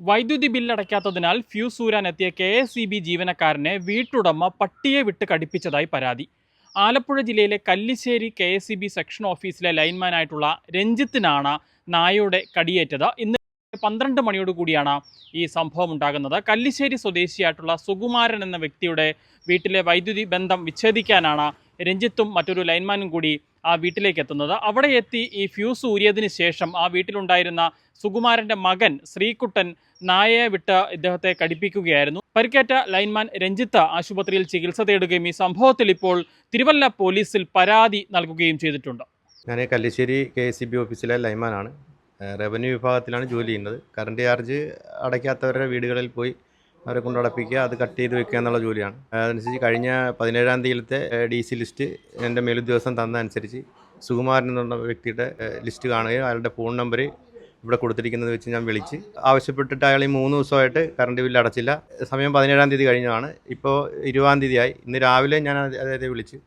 വൈദ്യുതി ബില്ലടയ്ക്കാത്തതിനാൽ ഫ്യൂസ് ഊരാൻ എത്തിയ കെ എസ് ഇ ബി ജീവനക്കാരനെ വീട്ടുടമ പട്ടിയെ വിട്ട് കടിപ്പിച്ചതായി പരാതി. ആലപ്പുഴ ജില്ലയിലെ Kallissery K S E B section ഓഫീസിലെ ലൈൻമാനായിട്ടുള്ള രഞ്ജിത്തിനാണ് നായയുടെ കടിയേറ്റത്. ഇന്ന് പന്ത്രണ്ട് മണിയോട് കൂടിയാണ് ഈ സംഭവം ഉണ്ടാകുന്നത്. കല്ലിശ്ശേരി സ്വദേശിയായിട്ടുള്ള സുകുമാരൻ എന്ന വ്യക്തിയുടെ വീട്ടിലെ വൈദ്യുതി ബന്ധം വിച്ഛേദിക്കാനാണ് രഞ്ജിത്തും മറ്റൊരു ലൈൻമാനും കൂടി ആ വീട്ടിലേക്ക് എത്തുന്നത്. അവിടെ എത്തി ഈ ഫ്യൂസ് ഊരിയതിന് ശേഷം ആ വീട്ടിലുണ്ടായിരുന്ന സുകുമാരന്റെ മകൻ ശ്രീകുട്ടൻ നായയെ വിട്ട് ഇദ്ദേഹത്തെ കടിപ്പിക്കുകയായിരുന്നു. പരിക്കേറ്റ ലൈൻമാൻ രഞ്ജിത്ത് ആശുപത്രിയിൽ ചികിത്സ തേടുകയും ഈ സംഭവത്തിൽ ഇപ്പോൾ തിരുവല്ല പോലീസിൽ പരാതി നൽകുകയും ചെയ്തിട്ടുണ്ട്. ഞാൻ Kallissery K S C B ഓഫീസിലെ ലൈൻമാനാണ്. റവന്യൂ വിഭാഗത്തിലാണ് ജോലി ചെയ്യുന്നത്. കറണ്ട് ചാർജ് അടയ്ക്കാത്തവരുടെ വീടുകളിൽ പോയി അവരെ കൊണ്ട് അടപ്പിക്കുക അത് കട്ട് ചെയ്ത് വെക്കുക എന്നുള്ള ജോലിയാണ്. അതനുസരിച്ച് കഴിഞ്ഞ പതിനേഴാം തീയതിയിലത്തെ ഡി സി ലിസ്റ്റ് എന്റെ മേലുദ്യോഗസ്ഥൻ തന്ന അനുസരിച്ച് സുകുമാരൻ എന്നുള്ള വ്യക്തിയുടെ ലിസ്റ്റ് കാണുകയും അയാളുടെ ഫോൺ നമ്പർ ഇവിടെ കൊടുത്തിരിക്കുന്നത് വെച്ച് ഞാൻ വിളിച്ച് ആവശ്യപ്പെട്ടിട്ട് അയാൾ ഈ മൂന്ന് ദിവസമായിട്ട് കറണ്ട് ബില്ല് അടച്ചില്ല. സമയം പതിനേഴാം തീയതി കഴിഞ്ഞതാണ്. ഇപ്പോൾ ഇരുപതാം തീയതിയായി. ഇന്ന് രാവിലെ ഞാൻ അതായത് വിളിച്ച്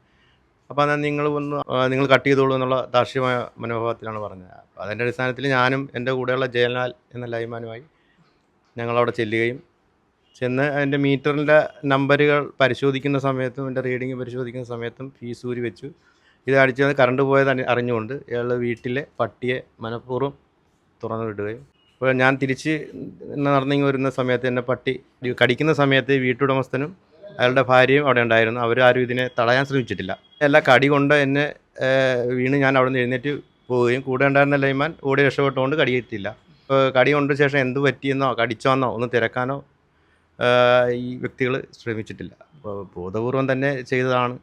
അപ്പോൾ എന്നാൽ നിങ്ങൾ ഒന്ന് നിങ്ങൾ കട്ട് ചെയ്തോളൂ എന്നുള്ള ദാർഷ്ട്യമായ മനോഭാവത്തിലാണ് പറഞ്ഞത്. അപ്പോൾ അതിന്റെ അടിസ്ഥാനത്തിൽ ഞാനും എന്റെ കൂടെയുള്ള ജയലാൽ എന്ന ലൈമാനുമായി ഞങ്ങളവിടെ ചെല്ലുകയും ചെന്ന് അതിന്റെ മീറ്ററിന്റെ നമ്പറുകൾ പരിശോധിക്കുന്ന സമയത്തും എന്റെ റീഡിങ് പരിശോധിക്കുന്ന സമയത്തും ഫീസ് ഊരി വെച്ചു. ഇത് അടിച്ചത് കറണ്ട് പോയത് അറിഞ്ഞുകൊണ്ട് ഇയാൾ വീട്ടിലെ പട്ടിയെ മനഃപൂർവം തുറന്നു വിടുകയും. അപ്പോൾ ഞാൻ തിരിച്ച് നടന്നിങ്ങ് വരുന്ന സമയത്ത് എന്നെ പട്ടി കടിക്കുന്ന സമയത്ത് വീട്ടുടമസ്ഥനും അയാളുടെ ഭാര്യയും അവിടെ ഉണ്ടായിരുന്നു. അവരാരും ഇതിനെ തടയാൻ ശ്രമിച്ചിട്ടില്ല. എല്ലാ കടി കൊണ്ട് എന്നെ വീണ് ഞാൻ അവിടെ നിന്ന് എഴുന്നേറ്റ് പോവുകയും കൂടെ ഉണ്ടായിരുന്ന ലൈമാൻ ഓടി രക്ഷപ്പെട്ടുകൊണ്ട് കടിയെത്തിയില്ല. അപ്പോൾ കടി കൊണ്ട ശേഷം എന്ത് പറ്റിയെന്നോ കടിച്ചോന്നോ ഒന്ന് തിരക്കാനോ ഈ വ്യക്തികൾ ശ്രമിച്ചിട്ടില്ല. അപ്പോൾ ബോധപൂർവം തന്നെ ചെയ്തതാണ്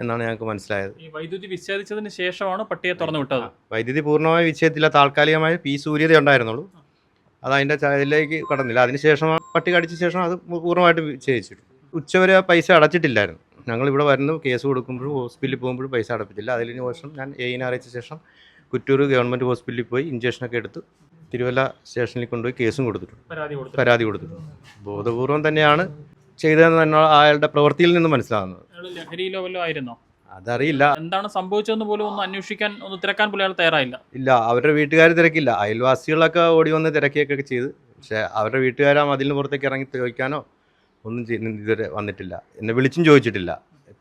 എന്നാണ് ഞങ്ങൾക്ക് മനസ്സിലായത്. ഈ വൈദ്യുതി വിച്ഛേദിച്ചതിന് ശേഷമാണ് പട്ടിയെ തുറന്നു വിട്ടത്. വൈദ്യുതി പൂർണമായി വിച്ഛേദത്തില്ല താൽക്കാലികമായ പി സൂര്യത ഉണ്ടായിരുന്നുള്ളൂ. അത് അതിന്റെ ഇതിലേക്ക് കടന്നില്ല. അതിനുശേഷം പട്ടി കടിച്ച ശേഷം അത് പൂർണമായിട്ട് വിച്ഛേദിച്ചിട്ടു. ഉച്ചവരെ പൈസ അടച്ചിട്ടില്ലായിരുന്നു. ഞങ്ങൾ ഇവിടെ വരുന്നു കേസ് കൊടുക്കുമ്പോഴും ഹോസ്പിറ്റലിൽ പോകുമ്പോഴും പൈസ അടപ്പിച്ചില്ല. അതിന് ശേഷം ഞാൻ എയിനെ അറിയിച്ച ശേഷം കുറ്റൂർ ഗവൺമെന്റ് ഹോസ്പിറ്റലിൽ പോയി ഇഞ്ചക്ഷനൊക്കെ എടുത്ത്. തിരുവല്ല സ്റ്റേഷനിൽ കൊണ്ടുപോയി കേസും കൊടുത്തിട്ടുണ്ട്. പരാതി കൊടുത്തു പരാതി കൊടുത്തിട്ടുണ്ട്. ബോധപൂർവം തന്നെയാണ് ചെയ്തതെന്ന് തന്നെ അയാളുടെ പ്രവൃത്തിയിൽ നിന്ന് മനസ്സിലാകുന്നത്. ലഹരിയിലോ ആയിരുന്നോ? അതറിയില്ല. എന്താണ് സംഭവിച്ചതെന്ന് പോലും ഒന്ന് അന്വേഷിക്കാൻ ഒന്ന് തിരക്കാൻ പോലും അയാൾ തയ്യാറായില്ല. ഇല്ല അവരുടെ വീട്ടുകാർ തിരക്കില്ല. അയൽവാസികളൊക്കെ ഓടി വന്ന് തിരക്കിയൊക്കെ ചെയ്ത്. പക്ഷേ അവരുടെ വീട്ടുകാരാ അതിന് മതിലിന് പുറത്തേക്ക് ഇറങ്ങി ചോദിക്കാനോ ഒന്നും ഇതുവരെ വന്നിട്ടില്ല. എന്നെ വിളിച്ചും ചോദിച്ചിട്ടില്ല.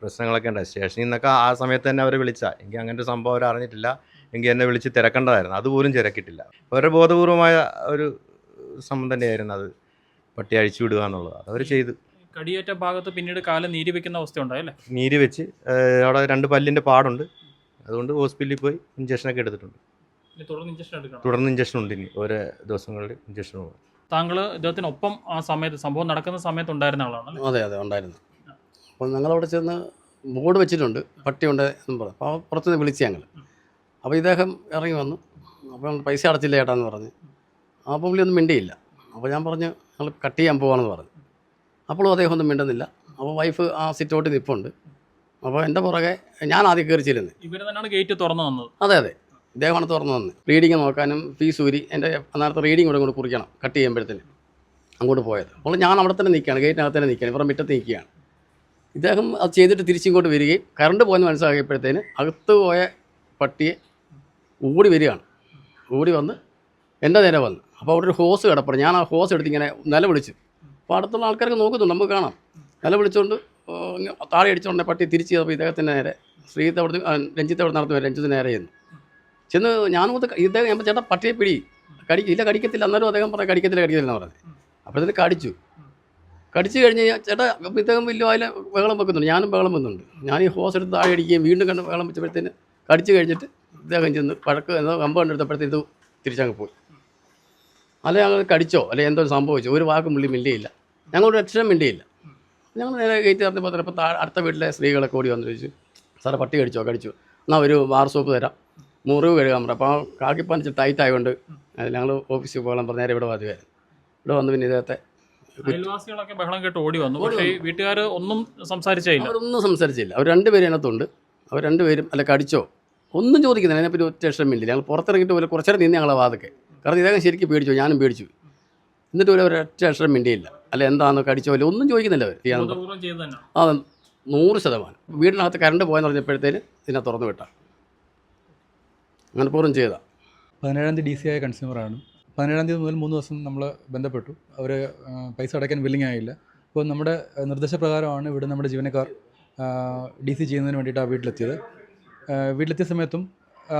പ്രശ്നങ്ങളൊക്കെ ഉണ്ടായി. സ്റ്റേഷനിൽ നിന്നൊക്കെ ആ സമയത്ത് തന്നെ അവരെ വിളിച്ചാൽ എനിക്ക് അങ്ങനത്തെ ഒരു സംഭവം അവർ അറിഞ്ഞിട്ടില്ല എങ്കിൽ എന്നെ വിളിച്ച് തിരക്കേണ്ടതായിരുന്നു. അതുപോലും തിരക്കിട്ടില്ല. അവരുടെ ബോധപൂർവമായ ഒരു സംഭവം തന്നെയായിരുന്നു അത്. പട്ടി അഴിച്ചു വിടുക എന്നുള്ളത്. അവർ ചെയ്തു. കടിയേറ്റ ഭാഗത്ത് പിന്നീട് കാലം നീരി വെക്കുന്ന അവസ്ഥ ഉണ്ടായല്ലേ നീര് വെച്ച് അവിടെ രണ്ട് പല്ലിന്റെ പാടുണ്ട്. അതുകൊണ്ട് ഹോസ്പിറ്റലിൽ പോയി ഇഞ്ചക്ഷനൊക്കെ എടുത്തിട്ടുണ്ട്. ഇനി തുടർന്ന് ഇഞ്ചക്ഷൻ എടുക്കണം. തുടർന്ന് ഇഞ്ചക്ഷൻ ഉണ്ട് ഇനി. ഓരോ ദിവസങ്ങളിൽ ഇഞ്ചക്ഷൻ പോകും താങ്കൾ ഇദ്ദേഹത്തിനൊപ്പം ആ സമയത്ത് സംഭവം നടക്കുന്ന സമയത്ത് ഉണ്ടായിരുന്ന ആളാണ് അല്ലേ? അതെ അതെ ഉണ്ടായിരുന്നു. അപ്പോൾ ഞങ്ങളവിടെ ചെന്ന് ബോർഡ് വെച്ചിട്ടുണ്ട്. പട്ടിയുണ്ട് എന്ന് പറഞ്ഞു. അപ്പോൾ പുറത്തുനിന്ന് വിളിച്ച് ഞങ്ങൾ അപ്പോൾ ഇദ്ദേഹം ഇറങ്ങി വന്നു. അപ്പോൾ പൈസ അടച്ചില്ല ചേട്ടാന്ന് പറഞ്ഞ്. അപ്പോൾ പുള്ളി ഒന്നും മിണ്ടിയില്ല. അപ്പോൾ ഞാൻ പറഞ്ഞു ഞങ്ങൾ കട്ട് ചെയ്യാൻ പോവാണെന്ന് പറഞ്ഞു. അപ്പോഴും അദ്ദേഹം ഒന്നും മിണ്ടുന്നില്ല. അപ്പോൾ വൈഫ് ആ സിറ്റൗട്ടിൽ നിൽപ്പുണ്ട് അപ്പോൾ എന്റെ പുറകെ ഞാൻ ആദ്യം കയറി ചെല്ലുന്നത് ഇവർ തന്നെയാണ് ഗേറ്റ് തുറന്നു വന്നത്. അതെ അതെ. ഇദ്ദേഹമാണ് തുറന്നു വന്നത്. റീഡിങ് നോക്കാനും ഫീസ് ഊരി എന്റെ അന്നേരത്തെ റീഡിങ് കൂടെ ഇങ്ങോട്ട് കുറിക്കണം കട്ട് ചെയ്യുമ്പോഴത്തേന് അങ്ങോട്ട് പോയത്. അപ്പോൾ ഞാൻ അവിടെ തന്നെ നിൽക്കുകയാണ് ഗേറ്റിനകത്ത് തന്നെ നിൽക്കുകയാണ് ഇവരുടെ മുറ്റത്ത് നിൽക്കുകയാണ്. ഇദ്ദേഹം അത് ചെയ്തിട്ട് തിരിച്ചിങ്ങോട്ട് വരികയും കറണ്ട് പോയെന്ന് മനസ്സിലാക്കിയപ്പോഴത്തേന് അകത്ത് പോയ പട്ടിയെ ഓടി വരികയാണ്. ഓടി വന്ന് എന്റെ നേരെ വന്ന്. അപ്പോൾ അവിടെ ഒരു ഹോസ് കിടപ്പുണ്ട്. ഞാൻ ആ ഹോസ് എടുത്തിങ്ങനെ ഇങ്ങനെ നിലവിളിച്ചു. അപ്പോൾ അടുത്തുള്ള ആൾക്കാർക്ക് നോക്കുന്നുണ്ട്. നമുക്ക് കാണാം. നിലവിളിച്ചുകൊണ്ട് താഴെ അടിച്ചുകൊണ്ട് പട്ടി തിരിച്ച് ചെയ്തപ്പോൾ ഇദ്ദേഹത്തിന്റെ നേരെ ശ്രീത്തെ അവിടെ രഞ്ജിത്ത് അവിടെ നടത്തുമ്പോൾ രഞ്ജിത്ത് നേരെ ചെന്നു. ചെന്ന് ഞാൻ മുത്ത് ഇദ്ദേഹം ഞാൻ ചേട്ടാ പട്ടിയെ പിടി. കടിക്കും ഇല്ല കടിക്കത്തില്ല. അന്നേരം അദ്ദേഹം പറഞ്ഞു കടിക്കത്തില്ല കടിക്കത്തില്ല എന്ന് പറഞ്ഞു. അപ്പോഴത്തേന് കടിച്ചു. കടിച്ചു കഴിഞ്ഞ് ചേട്ടാ ഇദ്ദേഹം വലിയ അതിൽ ബഹളം വെക്കുന്നുണ്ട്. ഞാനും ബഹളം വെക്കുന്നുണ്ട്. ഞാൻ ഈ ഹോസ് എടുത്ത് താഴെ അടിക്കുകയും വീണ്ടും കണ്ട് ബഹളം വെച്ചപ്പോഴത്തേന് കടിച്ചു കഴിഞ്ഞിട്ട് ഇദ്ദേഹം ചെന്ന് പഴക്ക് എന്തോ കമ്പ കണ്ടെടുത്തപ്പോഴത്തേ ഇത് തിരിച്ചങ്ങ് പോയി. അല്ലെ ഞങ്ങൾ കടിച്ചോ അല്ലെ എന്തോ സംഭവിച്ചോ ഒരു വാക്കും പുള്ളി മിണ്ടിയില്ല. ഞങ്ങളൊരു അക്ഷരം മിണ്ടിയില്ല. ഞങ്ങൾ നേരെ ഗേറ്റ് നടന്നപ്പോൾ തന്നെ ഇപ്പോൾ താഴെ അടുത്ത വീട്ടിലെ സ്ത്രീകളൊക്കെ കൂടി വന്ന് ചോദിച്ചു സാറേ പട്ടി കടിച്ചോ കടിച്ചു. എന്നാൽ ഒരു ബാർ സോപ്പ് തരാം. മുറിവ് കഴുകാൻ പറഞ്ഞു അപ്പോൾ ഇച്ചിരി ടൈറ്റ് ആയതുകൊണ്ട് ഞങ്ങൾ ഓഫീസിൽ പോകാൻ പറഞ്ഞ നേരെ ഇവിടെ വന്നുമായിരുന്നു ഇവിടെ വന്ന് പിന്നെ ഇദ്ദേഹത്തെ അയൽവാസികളൊക്കെ ബഹളം കേട്ട് ഓടി വന്നു. പക്ഷേ വീട്ടുകാർ ഒന്നും സംസാരിച്ചില്ല അവരൊന്നും സംസാരിച്ചില്ല. അവർ രണ്ടുപേരും അതിനകത്തുണ്ട്. അവർ രണ്ടുപേരും അല്ല കടിച്ചോ ഒന്നും ചോദിക്കുന്നില്ല. അതിനെപ്പറ്റി ഒറ്റ ഇഷ്ടമില്ല മിണ്ടില്ല ഞങ്ങൾ പുറത്തിറങ്ങിയിട്ട് പോലെ കുറച്ചേരം നിന്ന് ഞങ്ങളെ വാതൊക്കെ കാരണം ഇദ്ദേഹം ശരിക്കും പേടിച്ചു. ഞാനും പേടിച്ചു. എന്നിട്ട് ഒരു ഒരൊറ്റ അക്ഷരം മിണ്ടിയില്ല. അല്ല എന്താണെന്ന് കടിച്ചോ അല്ല ഒന്നും ചോദിക്കുന്നില്ല അവർ ആ നൂറ് ശതമാനം. വീടിനകത്ത് കറണ്ട് പോയെന്ന് പറഞ്ഞപ്പോഴത്തേന് ഇതിനെ തുറന്നു വിട്ടാൽ അങ്ങനെ പൂർവം ചെയ്താ. പതിനേഴാം തീയതി ഡി സി ആയ കൺസ്യൂമറാണ് പതിനേഴാം തീയതി മുതൽ മൂന്ന് ദിവസം നമ്മൾ ബന്ധപ്പെട്ടു. അവർ പൈസ അടയ്ക്കാൻ വില്ലിങ് ആയില്ല. അപ്പോൾ നമ്മുടെ നിർദ്ദേശപ്രകാരമാണ് ഇവിടെ നമ്മുടെ ജീവനക്കാർ ഡി സി ചെയ്യുന്നതിന് വേണ്ടിയിട്ട് ആ വീട്ടിലെത്തിയത്. വീട്ടിലെത്തിയ സമയത്തും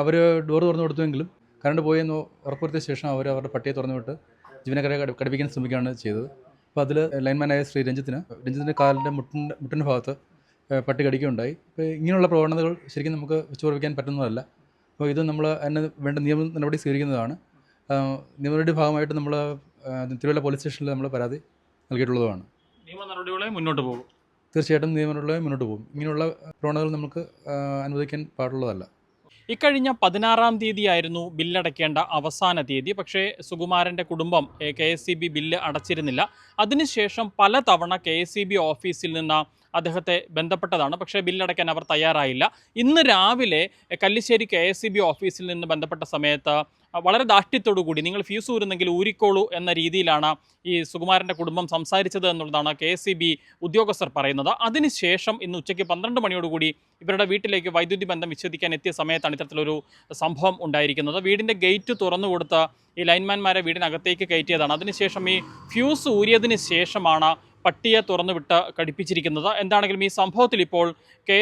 അവർ ഡോർ തുറന്നു കൊടുത്തുവെങ്കിലും കറണ്ട് പോയെന്ന് ഉറപ്പുവരുത്തിയ ശേഷം അവർ അവരുടെ പട്ടിയെ തുറന്നു വിട്ട് ജീവനക്കാരെ കടിപ്പിക്കാൻ ശ്രമിക്കുകയാണ് ചെയ്തത്. അപ്പോൾ അതിൽ ലൈൻമാനായ ശ്രീ രഞ്ജിത്തിന് രഞ്ജിത്തിന്റെ കാലിന്റെ മുട്ടിന്റെ മുട്ടിന്റെ ഭാഗത്ത് പട്ടി കടിക്കുകയുണ്ടായി. അപ്പോൾ ഇങ്ങനെയുള്ള പ്രവണതകൾ ശരിക്കും നമുക്ക് വെച്ചുപറപ്പിക്കാൻ പറ്റുന്നതല്ല. അപ്പോൾ ഇത് നമ്മൾ അതിന് വേണ്ട നിയമ നടപടി സ്വീകരിക്കുന്നതാണ്. നിയമനടപടി ഭാഗമായിട്ട് നമ്മൾ തിരുവല്ല പോലീസ് സ്റ്റേഷനിൽ നമ്മൾ പരാതി നൽകിയിട്ടുള്ളതുമാണ്. നിയമ നടപടികളെ മുന്നോട്ട് പോകും. തീർച്ചയായിട്ടും നിയമനടപടി മുന്നോട്ട് പോകും. ഇങ്ങനെയുള്ള പ്രവണതകൾ നമുക്ക് അനുവദിക്കാൻ പാടുള്ളതല്ല. ഇക്കഴിഞ്ഞ പതിനാറാം തീയതിയായിരുന്നു ബില്ലടയ്ക്കേണ്ട അവസാന തീയതി. പക്ഷേ സുകുമാരന്റെ കുടുംബം K S C B bill അടച്ചിരുന്നില്ല. അതിനുശേഷം പലതവണ കെ എസ് സി ബി ഓഫീസിൽ നിന്ന് അദ്ദേഹത്തെ ബന്ധപ്പെട്ടതാണ്. പക്ഷേ ബില്ലടയ്ക്കാൻ അവർ തയ്യാറായില്ല. ഇന്ന് രാവിലെ Kallissery K S C B ഓഫീസിൽ നിന്ന് ബന്ധപ്പെട്ട സമയത്ത് വളരെ ദാഷ്ട്യത്തോടു കൂടി നിങ്ങൾ ഫ്യൂസ് ഊരുന്നെങ്കിൽ ഊരിക്കോളൂ എന്ന രീതിയിലാണ് ഈ സുകുമാരന്റെ കുടുംബം സംസാരിച്ചത് എന്നുള്ളതാണ് കെ എസ് ഉദ്യോഗസ്ഥർ പറയുന്നത്. അതിനുശേഷം ഇന്ന് ഉച്ചയ്ക്ക് പന്ത്രണ്ട് മണിയോടുകൂടി ഇവരുടെ വീട്ടിലേക്ക് വൈദ്യുതി ബന്ധം വിച്ഛേദിക്കാൻ എത്തിയ സമയത്താണ് ഇത്തരത്തിലൊരു സംഭവം ഉണ്ടായിരിക്കുന്നത്. വീടിന്റെ ഗേറ്റ് തുറന്നു കൊടുത്ത ഈ ലൈൻമാൻമാരെ വീടിനകത്തേക്ക് കയറ്റിയതാണ്. അതിനുശേഷം ഈ ഫ്യൂസ് ഊരിയതിന് ശേഷമാണ് പട്ടിയെ തുറന്നു വിട്ട് കടിപ്പിച്ചിരിക്കുന്നത് എന്താണെങ്കിലും ഈ സംഭവത്തിൽ ഇപ്പോൾ കെ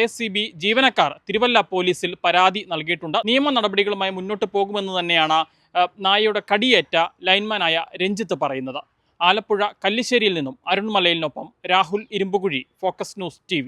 ജീവനക്കാർ തിരുവല്ല പോലീസിൽ പരാതി നൽകിയിട്ടുണ്ട്. നിയമ നടപടികളുമായി മുന്നോട്ട് പോകുമെന്ന് തന്നെയാണ് നായയുടെ കടിയേറ്റ ലൈൻമാനായ രഞ്ജിത്ത് പറയുന്നത്. ആലപ്പുഴ കല്ലിശ്ശേരിയിൽ നിന്നും അരുൺമലയിലിനൊപ്പം Rahul Irumpukuzhi focus news T